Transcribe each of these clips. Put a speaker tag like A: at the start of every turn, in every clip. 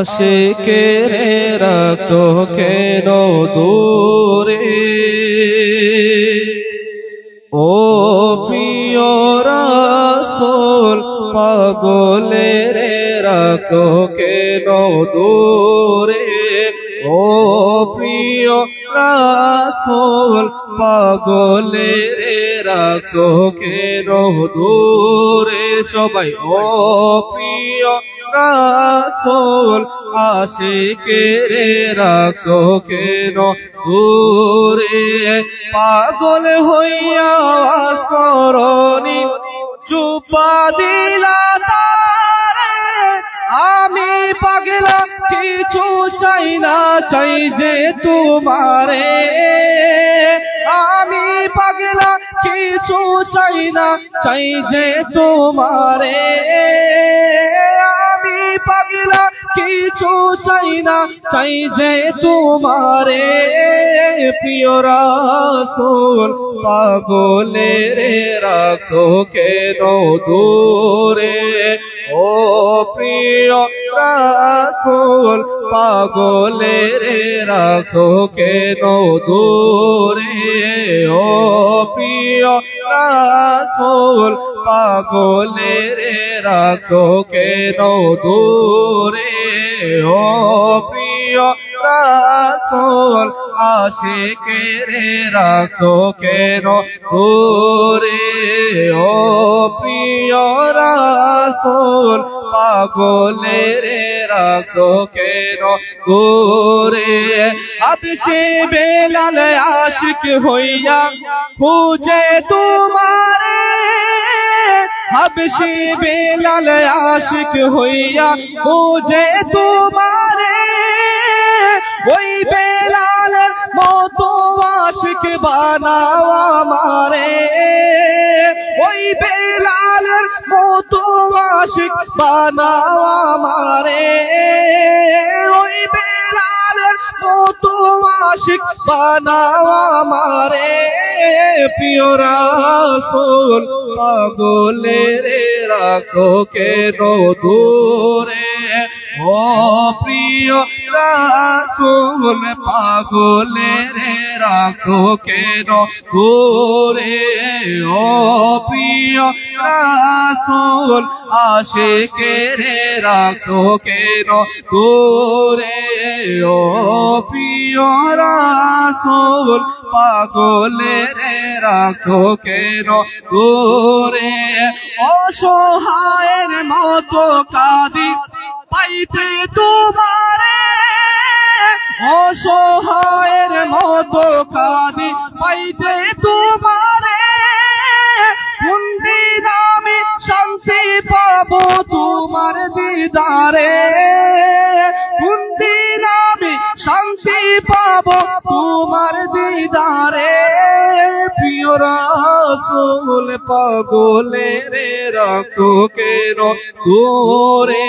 A: আশিকে রে রাখছো কেন দূরে ও প্রিয় রাসূল পাগলে রে রাখছো কেন দূরে ও প্রিয় রাসূল পাগলে রে রাখছো কেন দূরে সবাই, ও প্রিয় রাসূল আশিকে রে রাখছো কেন দূরে পাগল হইয়া আস করনি, চুপা দিলা আমি পাগলা, কিছু চাই না চাই যে তোমারে। আমি পাগলা, কিছু চাই না চাই যে তোমারে। পাগলা, কিছু চাই না, চাই যে তোমারে। প্রিয় রাসূল পাগলে রে রাখছো কেন দূরে? ও প্রিয় রাসূল পাগলে রে রাখছো কেন দূরে? ও প্রিয় রাসূল পাগলে রে রাখছো কেন দূরে। ও প্রিয় রাসূল আশিকে রে রাখছো কেন দূরে। ও প্রিয় রাসূল পাগলে রে রাখছো কেন দূরে। আবিশে বেলাল আশিক হইয়া খুঁজে তোমারে হাবশি বেলাল আশিক হইয়া বুঝে তোমারে ওই বেলাল মতো আশিক বানাও আমারে ওই বেলাল মতো আশিক বানাও আমারে মতো আশিক বানাও আমারে প্রিয় রাসুল। পাগলে রে রাখো কেন দূরে? ও প্রিয় রাসূল পাগলে রে রাখো কেন দূরে। ও প্রিয় রাসূল আশিকে রে রাখো কেন দূরে। ও প্রিয় রাসূল পাগলে রে রাখো কেন দূরে। অসহায়ের মতো কাদি পাইতে তোমারে অসহায়ের মতো কাদি পাইতে তোমারে। কোন দিন আমি শান্তি পাবো তোমার দিদারে। কোন দিন আমি শান্তি পাবো তোমার দিদারে। প্রিয় রাসূল পাগলে রে রাখো কেন দূরে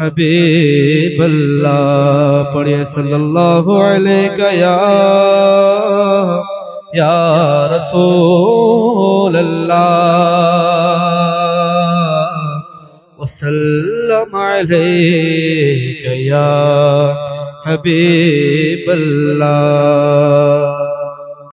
A: حبیب اللہ پڑھے صلی اللہ علیہ یا یا رسول اللہ، وسلم علیہ یا حبیب اللہ۔